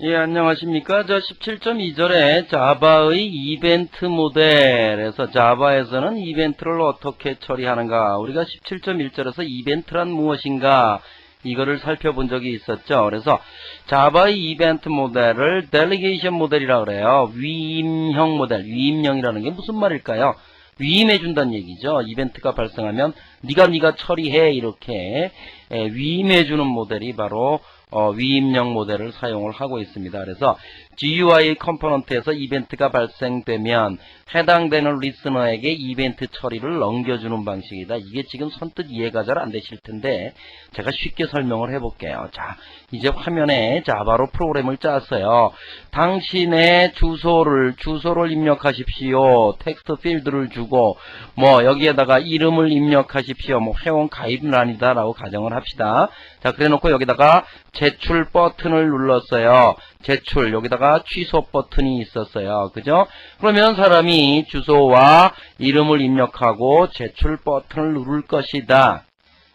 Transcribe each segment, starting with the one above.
예, 안녕하십니까. 저 17.2절에 자바의 이벤트 모델에서 자바에서는 이벤트를 어떻게 처리하는가. 우리가 17.1절에서 이벤트란 무엇인가. 이거를 살펴본 적이 있었죠. 그래서 자바의 이벤트 모델을 델리게이션 모델이라고 그래요. 위임형 모델, 위임형이라는 게 무슨 말일까요? 위임해 준다는 얘기죠. 이벤트가 발생하면 네가 네가 처리해 이렇게 예, 위임해 주는 모델이 바로 어, 위임형 모델을 사용을 하고 있습니다. 그래서 GUI 컴포넌트에서 이벤트가 발생되면 해당되는 리스너에게 이벤트 처리를 넘겨주는 방식이다. 이게 지금 선뜻 이해가 잘 안 되실 텐데 제가 쉽게 설명을 해볼게요. 자, 이제 화면에 자바로 프로그램을 짰어요. 당신의 주소를 주소를 입력하십시오. 텍스트 필드를 주고 뭐 여기에다가 이름을 입력하십시오. 뭐 회원 가입란이다라고 가정을 합시다. 자, 그래놓고 여기다가 제출 버튼을 눌렀어요. 제출 여기다가 취소 버튼이 있었어요. 그죠? 그러면 사람이 주소와 이름을 입력하고 제출 버튼을 누를 것이다.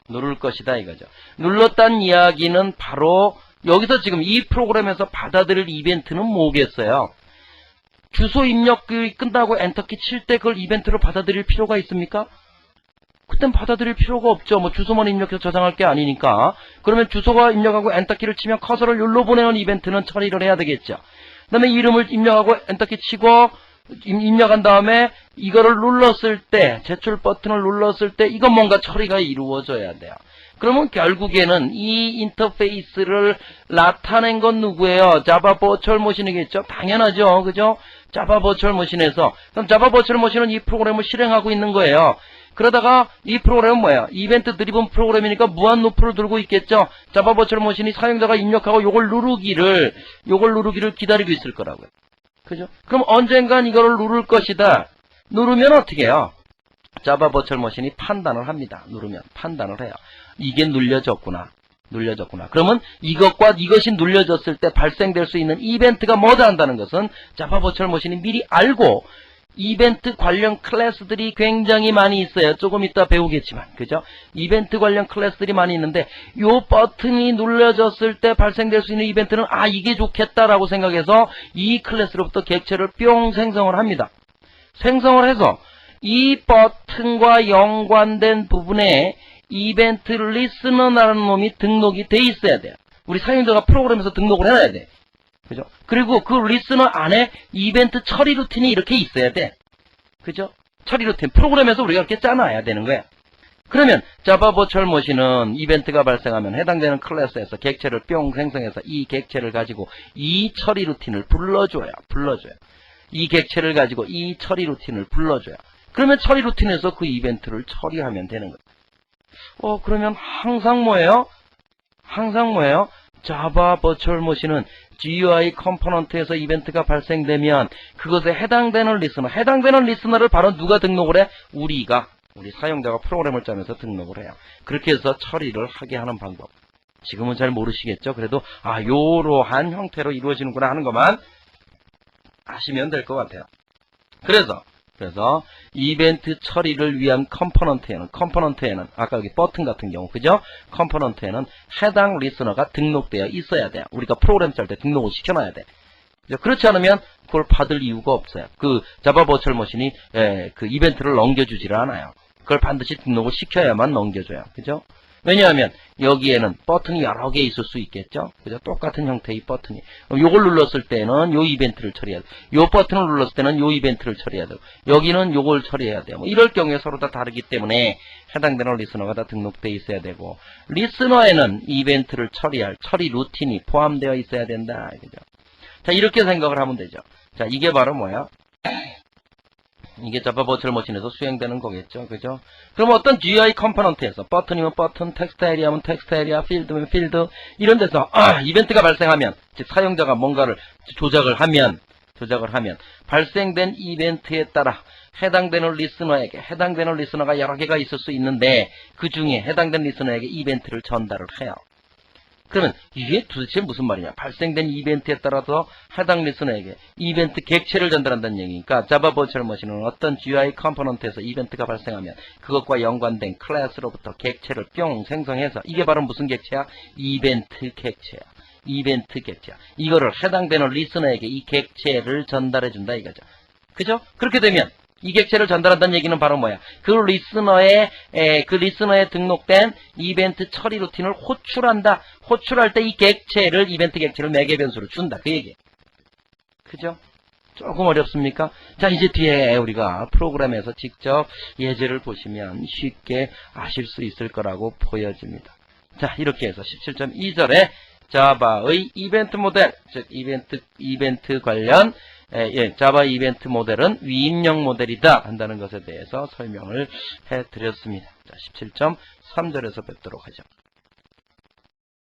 누를 것이다 이거죠. 눌렀다는 이야기는 바로 여기서 지금 이 프로그램에서 받아들일 이벤트는 뭐겠어요? 주소 입력이 끝나고 엔터키 칠 때 그걸 이벤트로 받아들일 필요가 있습니까? 그땐 받아들일 필요가 없죠. 뭐 주소만 입력해서 저장할 게 아니니까. 그러면 주소가 입력하고 엔터키를 치면 커서를 여기로 보내는 이벤트는 처리를 해야 되겠죠. 그 다음에 이름을 입력하고 엔터키 치고 입- 입력한 다음에 이거를 눌렀을 때 제출 버튼을 눌렀을 때 이건 뭔가 처리가 이루어져야 돼요. 그러면 결국에는 이 인터페이스를 나타낸 건 누구예요? 자바 버추얼 머신이겠죠? 당연하죠. 그죠? 자바 버추얼 머신에서 그럼 자바 버추얼 머신은 이 프로그램을 실행하고 있는 거예요. 그러다가 이 프로그램은 뭐야? 이벤트 드리븐 프로그램이니까 무한 루프를 들고 있겠죠? 자바 버추얼 머신이 사용자가 입력하고 요걸 누르기를 요걸 누르기를 기다리고 있을 거라고요. 그죠? 그럼 언젠간 이거를 누를 것이다. 누르면 어떻게 해요? 자바 버추얼 머신이 판단을 합니다. 누르면 판단을 해요. 이게 눌려졌구나. 눌려졌구나. 그러면 이것과 이것이 눌려졌을 때 발생될 수 있는 이벤트가 뭐다 한다는 것은 자바 버추얼 머신이 미리 알고 이벤트 관련 클래스들이 굉장히 많이 있어요. 조금 이따 배우겠지만. 그죠? 이벤트 관련 클래스들이 많이 있는데 요 버튼이 눌려졌을 때 발생될 수 있는 이벤트는 아 이게 좋겠다라고 생각해서 이 클래스로부터 객체를 뿅 생성을 합니다. 생성을 해서 이 버튼과 연관된 부분에 이벤트 리스너라는 놈이 등록이 돼 있어야 돼요. 우리 사용자가 프로그램에서 등록을 해놔야 돼. 그죠? 그리고 그 리스너 안에 이벤트 처리 루틴이 이렇게 있어야 돼. 그죠? 처리 루틴. 프로그램에서 우리가 이렇게 짜놔야 되는 거야. 그러면 자바 버추얼 머신은 이벤트가 발생하면 해당되는 클래스에서 객체를 뿅 생성해서 이 객체를 가지고 이 처리 루틴을 불러줘요. 불러줘요. 이 객체를 가지고 이 처리 루틴을 불러줘요. 그러면 처리 루틴에서 그 이벤트를 처리하면 되는 거예요. 어, 그러면 항상 뭐예요? 항상 뭐예요? 자바 버추얼 머신은 GUI 컴포넌트에서 이벤트가 발생되면 그것에 해당되는 리스너, 해당되는 리스너를 바로 누가 등록을 해? 우리가, 우리 사용자가 프로그램을 짜면서 등록을 해요. 그렇게 해서 처리를 하게 하는 방법. 지금은 잘 모르시겠죠? 그래도, 아, 요러한 형태로 이루어지는구나 하는 것만 아시면 될 것 같아요. 그래서, 그래서 이벤트 처리를 위한 컴포넌트에는 컴포넌트에는 아까 여기 버튼 같은 경우 그죠? 컴포넌트에는 해당 리스너가 등록되어 있어야 돼요. 우리가 프로그램 짤 때 등록을 시켜놔야 돼. 그렇지 않으면 그걸 받을 이유가 없어요. 그 자바 버추얼 머신이 예, 그 이벤트를 넘겨주지를 않아요. 그걸 반드시 등록을 시켜야만 넘겨줘요. 그죠? 왜냐하면 여기에는 버튼이 여러 개 있을 수 있겠죠. 그죠? 똑같은 형태의 버튼이. 그럼 요걸 눌렀을 때는 요 이벤트를 처리해야 돼. 요 버튼을 눌렀을 때는 요 이벤트를 처리해야 되고 여기는 요걸 처리해야 돼요. 뭐 이럴 경우에 서로 다 다르기 때문에 해당되는 리스너가 다 등록돼 있어야 되고 리스너에는 이벤트를 처리할 처리 루틴이 포함되어 있어야 된다. 그죠? 자, 이렇게 생각을 하면 되죠. 자, 이게 바로 뭐야? 이게 자바 버추얼 머신에서 수행되는 거겠죠. 그죠? 그럼 어떤 GUI 컴포넌트에서 버튼이면 버튼, 텍스트 에리아면 텍스트 에리아, 필드면 필드 이런 데서 아, 이벤트가 발생하면 즉 사용자가 뭔가를 조작을 하면 조작을 하면 발생된 이벤트에 따라 해당되는 리스너에게 해당되는 리스너가 여러 개가 있을 수 있는데 그 중에 해당된 리스너에게 이벤트를 전달을 해요. 그러면 이게 도대체 무슨 말이냐? 발생된 이벤트에 따라서 해당 리스너에게 이벤트 객체를 전달한다는 얘기니까 자바 버추얼 머신은 어떤 GUI 컴포넌트에서 이벤트가 발생하면 그것과 연관된 클래스로부터 객체를 뿅 생성해서 이게 바로 무슨 객체야? 이벤트 객체야. 이벤트 객체. 이거를 해당되는 리스너에게 이 객체를 전달해 준다 이거죠. 그죠? 그렇게 되면 이 객체를 전달한다는 얘기는 바로 뭐야? 그 리스너의 에, 그 리스너에 등록된 이벤트 처리 루틴을 호출한다. 호출할 때 이 객체를 이벤트 객체를 매개 변수로 준다. 그 얘기. 그죠? 조금 어렵습니까? 자, 이제 뒤에 우리가 프로그램에서 직접 예제를 보시면 쉽게 아실 수 있을 거라고 보여집니다. 자, 이렇게 해서 17.2절에 자바의 이벤트 모델, 즉 이벤트 이벤트 관련 에, 예, 자바 이벤트 모델은 위임형 모델이다 한다는 것에 대해서 설명을 해 드렸습니다. 자, 17.3절에서 뵙도록 하죠.